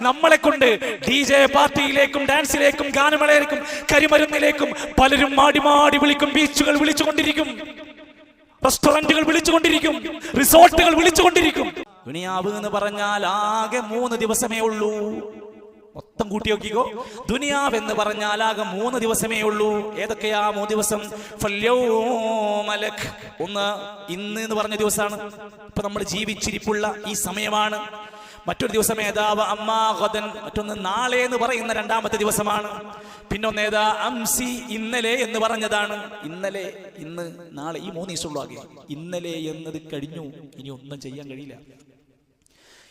നമ്മളെ കൊണ്ട് D J പാർട്ടിയിലേക്കും ഡാൻസിലേക്കും ഗാനമേളയിലേക്കും കരിമരുന്നിലേക്കും പലരും മാടി മാടി വിളിക്കും ബീച്ചുകൾ വിളിച്ചുകൊണ്ടിരിക്കും. റെസ്റ്റോറന്റുകൾ വിളിച്ചുകൊണ്ടിരിക്കും റിസോർട്ടുകൾ വിളിച്ചുകൊണ്ടിരിക്കും. ദുനിയാവ് എന്ന് പറഞ്ഞാൽ ആകെ മൂന്ന് ദിവസമേ ഉള്ളൂ. മൊത്തം കൂട്ടി നോക്കിക്കോ. ദുനിയാവ് എന്ന് പറഞ്ഞാൽ ആകെ മൂന്ന് ദിവസമേ ഉള്ളൂ. ഏതൊക്കെയാ മൂന്ന് ദിവസം. ഒന്ന് ഇന്ന് എന്ന് പറഞ്ഞ ദിവസമാണ്. ഇപ്പൊ നമ്മൾ ജീവിച്ചിരിപ്പുള്ള ഈ സമയമാണ്. മറ്റൊരു ദിവസം ഏതാവ് അമ്മാഹദൻ മറ്റൊന്ന് നാളെ എന്ന് പറയുന്ന രണ്ടാമത്തെ ദിവസമാണ്. പിന്നൊന്ന് ഏതാ? അംസി ഇന്നലെ എന്ന് പറഞ്ഞതാണ്. ഇന്നലെ ഇന്ന് നാളെ ഈ മൂന്ന് ദിവസമുള്ള ആകെ. ഇന്നലെ എന്നത് കഴിഞ്ഞു. ഇനി ഒന്നും ചെയ്യാൻ കഴിയില്ല.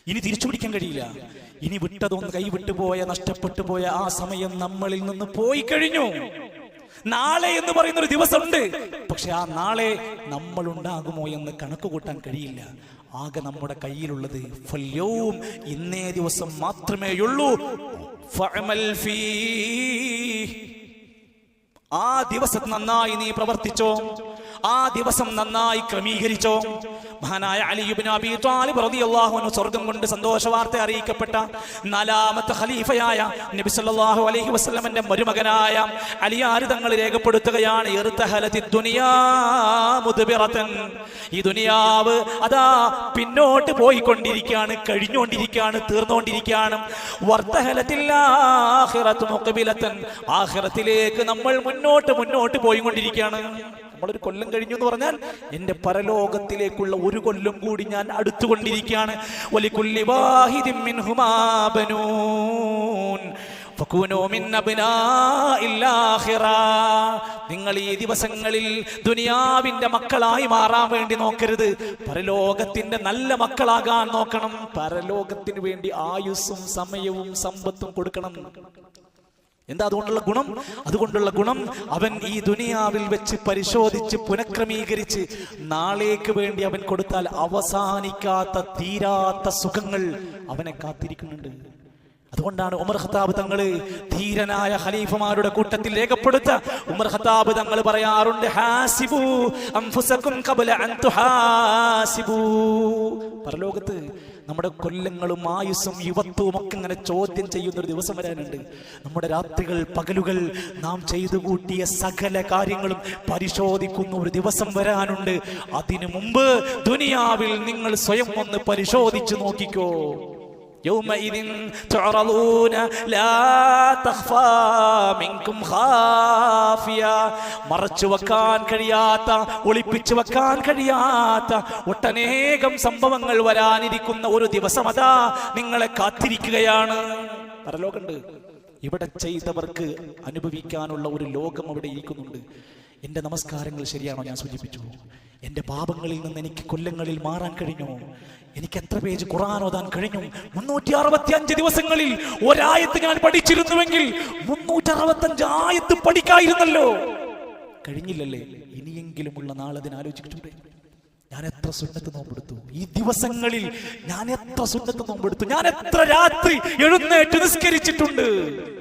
ഇനി തിരിച്ചു പിടിക്കാൻ കഴിയില്ല. ഇനി വിട്ടതൊന്ന് കൈവിട്ടു പോയ നഷ്ടപ്പെട്ടു പോയ ആ സമയം നമ്മളിൽ നിന്ന് പോയി കഴിഞ്ഞു. നാളെ എന്ന് പറയുന്ന ഒരു ദിവസമുണ്ട്. പക്ഷെ ആ നാളെ നമ്മൾ ഉണ്ടാകുമോ എന്ന് കണക്ക് കൂട്ടാൻ കഴിയില്ല. ആകെ നമ്മുടെ കയ്യിലുള്ളത് ഫല്യവും ഇന്നേ ദിവസം മാത്രമേയുള്ളൂ. ആ ദിവസം നന്നായി നീ പ്രവർത്തിച്ചോ? ആ ദിവസം നന്നായി ക്രമീകരിച്ചോ? മഹാനായ അലിയുബിൻ റളിയല്ലാഹു അൻഹു സ്വർഗം കൊണ്ട് സന്തോഷ വാർത്ത അറിയിക്കപ്പെട്ട നാലാമത്തെ ഖലീഫയായ നബി സല്ലല്ലാഹു അലൈഹി വസല്ലമന്റെ മരുമകനായ അലിയാർ തങ്ങൾ രേഖപ്പെടുത്തുകയാണ്? ഈ ദുനിയാവ് അതാ പിന്നോട്ട് പോയിക്കൊണ്ടിരിക്കുകയാണ് കഴിഞ്ഞുകൊണ്ടിരിക്കുകയാണ് തീർന്നുകൊണ്ടിരിക്കുകയാണ്. ആഖിറത്തു മുഖബിലത്തൻ. ആഖിറത്തിലേക്ക് നമ്മൾ മുന്നോട്ട് മുന്നോട്ട് പോയിക്കൊണ്ടിരിക്കുകയാണ്. നമ്മളൊരു കൊല്ലം കഴിഞ്ഞു എന്ന് പറഞ്ഞാൽ എന്റെ പരലോകത്തിലേക്കുള്ള ഒരു കൊല്ലം കൂടി ഞാൻ അടുത്തുകൊണ്ടിരിക്കുകയാണ്. നിങ്ങൾ ഈ ദിവസങ്ങളിൽ ദുനിയാവിന്റെ മക്കളായി മാറാൻ വേണ്ടി നോക്കരുത്. പരലോകത്തിന്റെ നല്ല മക്കളാകാൻ നോക്കണം. പരലോകത്തിന് വേണ്ടി ആയുസ്സും സമയവും സമ്പത്തും കൊടുക്കണം. എന്താ അതുകൊണ്ടുള്ള ഗുണം? അതുകൊണ്ടുള്ള ഗുണം അവൻ ഈ ദുനിയാവിൽ വെച്ച് പരിശോധിച്ച് പുനഃക്രമീകരിച്ച് നാളേക്ക് വേണ്ടി അവൻ കൊടുത്താൽ അവസാനിക്കാത്ത തീരാത്ത സുഖങ്ങൾ അവനെ കാത്തിരിക്കുന്നുണ്ട്. അതുകൊണ്ടാണ് ഉമർ ഖത്താബ് തങ്ങൾ ധീരനായ ഖലീഫമാരുടെ കൂട്ടത്തിൽ രേഖപ്പെടുത്ത. ഉമർ ഖത്താബ് തങ്ങൾ പറയാറുണ്ട് ഹാസിബു അൻ പരലോകത്ത് നമ്മുടെ കൊല്ലങ്ങളും ആയുസ്സും യുവത്വവും ഒക്കെ ഇങ്ങനെ ചോദ്യം ചെയ്യുന്ന ഒരു ദിവസം വരാനുണ്ട്. നമ്മുടെ രാത്രികൾ പകലുകൾ നാം ചെയ്തു കൂട്ടിയ സകല കാര്യങ്ങളും പരിശോധിക്കുന്ന ഒരു ദിവസം വരാനുണ്ട്. അതിനു മുമ്പ് ദുനിയാവിൽ നിങ്ങൾ സ്വയം ഒന്ന് പരിശോധിച്ചു നോക്കിക്കോ. يومئذ تعرضون لا تخفى منكم خافية മറച്ചു വെക്കാൻ കഴിയാത്ത ഒളിപ്പിച്ചു വെക്കാൻ കഴിയാത്ത ഒട്ടനേകം സംഭവങ്ങൾ വരാനിരിക്കുന്ന ഒരു ദിവസം അതാ നിങ്ങളെ കാത്തിരിക്കുകയാണ് പരലോകമുണ്ട് ഇവിടെ ചെയ്തവർക്ക് അനുഭവിക്കാനുള്ള ഒരു ലോകം അവിടെ ഇരിക്കുന്നുണ്ട് എന്റെ നമസ്കാരങ്ങൾ ശരിയാണോ ഞാൻ സൂചിപ്പിച്ചു? എന്റെ പാപങ്ങളിൽ നിന്ന് എനിക്ക് കൊല്ലങ്ങളിൽ മാറാൻ കഴിഞ്ഞു. എനിക്ക് എത്ര പേജ് ഖുർആൻ ഓതാൻ കഴിഞ്ഞു? മുന്നൂറ്റി അറുപത്തി അഞ്ച് ദിവസങ്ങളിൽ ഒരായത്ത് ഞാൻ പഠിച്ചിരുന്നുവെങ്കിൽ മുന്നൂറ്റി അറുപത്തി അഞ്ച് ആയത്ത് പഠിക്കായിരുന്നല്ലോ. കഴിഞ്ഞില്ലല്ലേ? ഇനിയെങ്കിലുമുള്ള നാളതിന് ആലോചിച്ചിട്ടുണ്ട്. ഞാൻ എത്ര സുന്നത്ത് നോമ്പെടുത്തു? ഈ ദിവസങ്ങളിൽ ഞാൻ എത്ര സുന്നത്ത് നോമ്പെടുത്തു? ഞാൻ എത്ര രാത്രി എഴുന്നേറ്റ് നിസ്കരിച്ചിട്ടുണ്ട്?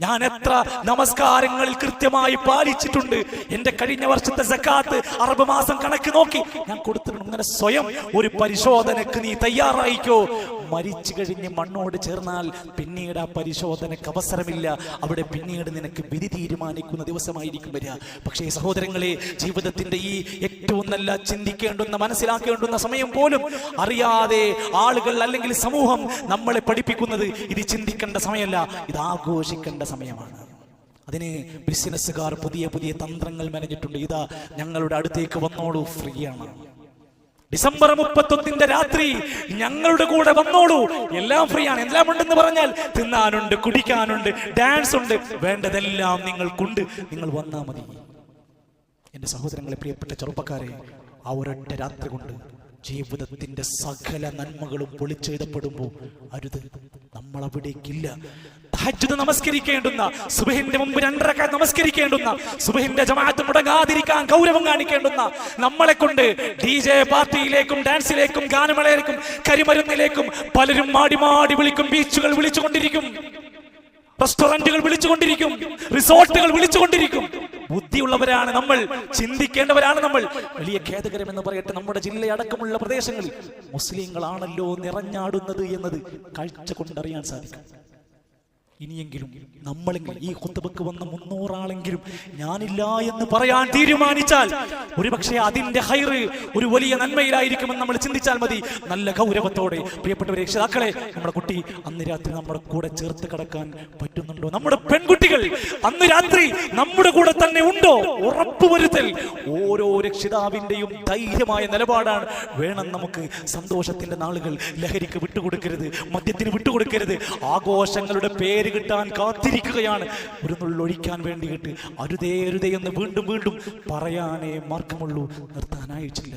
ഞാൻ എത്ര നമസ്കാരങ്ങളിൽ കൃത്യമായി പാലിച്ചിട്ടുണ്ട്. എന്റെ കഴിഞ്ഞ വർഷത്തെ സക്കാത്ത് അറബ് മാസം കണക്ക് നോക്കി. ഞാൻ കൊടുത്തിട്ടുണ്ട്. അങ്ങനെ സ്വയം ഒരു പരിശോധനക്ക് നീ തയ്യാറായിക്കോ. മരിച്ചു കഴിഞ്ഞ് മണ്ണോട് ചേർന്നാൽ പിന്നീട് ആ പരിശോധനക്ക് അവസരമില്ല. അവിടെ പിന്നീട് നിനക്ക് വിധി തീരുമാനിക്കുന്ന ദിവസമായിരിക്കും വരിക. പക്ഷേ സഹോദരങ്ങളെ ജീവിതത്തിന്റെ ഈ ഏറ്റവും നല്ല ചിന്തിക്കേണ്ടുന്ന മനസ്സിലാക്കേണ്ടുന്ന സമയം പോലും അറിയാതെ ആളുകൾ അല്ലെങ്കിൽ സമൂഹം നമ്മളെ പഠിപ്പിക്കുന്നത് ഇത് ചിന്തിക്കേണ്ട സമയമല്ല. ഇത് ആഘോഷിക്കേണ്ട സമയമാണ്. അതിന് ബിസിനസ്സുകാർ പുതിയ പുതിയ തന്ത്രങ്ങൾ മെനഞ്ഞിട്ടുണ്ട്. ഇതാ ഞങ്ങളുടെ അടുത്തേക്ക് വന്നോളൂ. ഫ്രീ ആണ്. ഡിസംബർ മുപ്പത്തൊന്നിന്റെ രാത്രി ഞങ്ങളുടെ കൂടെ വന്നോളൂ. എല്ലാം ഫ്രീ ആണ്. എല്ലാം ഉണ്ടെന്ന് പറഞ്ഞാൽ തിന്നാനുണ്ട് കുടിക്കാനുണ്ട് ഡാൻസ് ഉണ്ട്. വേണ്ടതെല്ലാം നിങ്ങൾക്കുണ്ട്. നിങ്ങൾ വന്നാ മതി. എന്റെ സഹോദരങ്ങളെ പ്രിയപ്പെട്ട ചെറുപ്പക്കാരെ ആ ഒരൊറ്റ രാത്രി കൊണ്ട് ജീവിതത്തിന്റെ സകല നന്മകളും പൊളിച്ചെഴുതപ്പെടുമ്പോൾ അരുത്. നമ്മൾ അവിടേക്കില്ല തഹജ്ജുദ് നമസ്കരിക്കേണ്ടുന്ന സുബഹിന്റെ മുമ്പ് രണ്ടരക്ക നമസ്കരിക്കേണ്ടുന്ന സുബഹിന്റെ ജമാഅത്ത് മുടങ്ങാതിരിക്കാൻ ഗൗരവം കാണിക്കേണ്ടുന്ന നമ്മളെ കൊണ്ട് ഡി ജെ പാർട്ടിയിലേക്കും ഡാൻസിലേക്കും ഗാനമേളയിലേക്കും കരിമരുന്നിലേക്കും പലരും മാടി മാടി വിളിക്കും ബീച്ചുകൾ വിളിച്ചുകൊണ്ടിരിക്കും. റെസ്റ്റോറന്റുകൾ വിളിച്ചുകൊണ്ടിരിക്കും റിസോർട്ടുകൾ വിളിച്ചുകൊണ്ടിരിക്കും. ബുദ്ധിയുള്ളവരാണ് നമ്മൾ ചിന്തിക്കേണ്ടവരാണ് നമ്മൾ. വലിയ ഖേദകരം എന്ന് പറയട്ടെ നമ്മുടെ ജില്ലയടക്കമുള്ള പ്രദേശങ്ങളിൽ മുസ്ലിങ്ങളാണല്ലോ നിറഞ്ഞാടുന്നത് എന്നത് കാഴ്ച കൊണ്ടറിയാൻ സാധിക്കും. ഇനിയെങ്കിലും നമ്മളെങ്കിലും ഈ കുത്തബക്ക് വന്ന മുന്നൂറാളെങ്കിലും ഞാനില്ല എന്ന് പറയാൻ തീരുമാനിച്ചാൽ ഒരുപക്ഷെ അതിന്റെ ഹൈറ് ഒരു വലിയ നന്മയിലായിരിക്കുമെന്ന് നമ്മൾ ചിന്തിച്ചാൽ മതി. നല്ല ഗൗരവത്തോടെ പ്രിയപ്പെട്ട രക്ഷിതാക്കളെ നമ്മുടെ കുട്ടി അന്ന് രാത്രി നമ്മുടെ കൂടെ ചേർത്ത് കിടക്കാൻ പറ്റുന്നുണ്ടോ? നമ്മുടെ പെൺകുട്ടികൾ അന്ന് രാത്രി നമ്മുടെ കൂടെ തന്നെ ഉണ്ടോ? ഉറപ്പുവരുത്തൽ ഓരോ രക്ഷിതാവിന്റെയും ധൈര്യമായ നിലപാടാണ്. വേണം നമുക്ക് സന്തോഷത്തിന്റെ നാളുകൾ ലഹരിക്ക് വിട്ടുകൊടുക്കരുത് മദ്യത്തിന് വിട്ടുകൊടുക്കരുത്. ആഘോഷങ്ങളുടെ പേര് കിട്ടാൻ കാത്തിരിക്കുകയാണ്. ഒരു നുള്ളൊഴിക്കാൻ വേണ്ടിയിട്ട് അരുതേ അരുതേ എന്ന് വീണ്ടും വീണ്ടും പറയാനേ മാർഗമുള്ളൂ. നിർത്താനായിട്ടില്ല.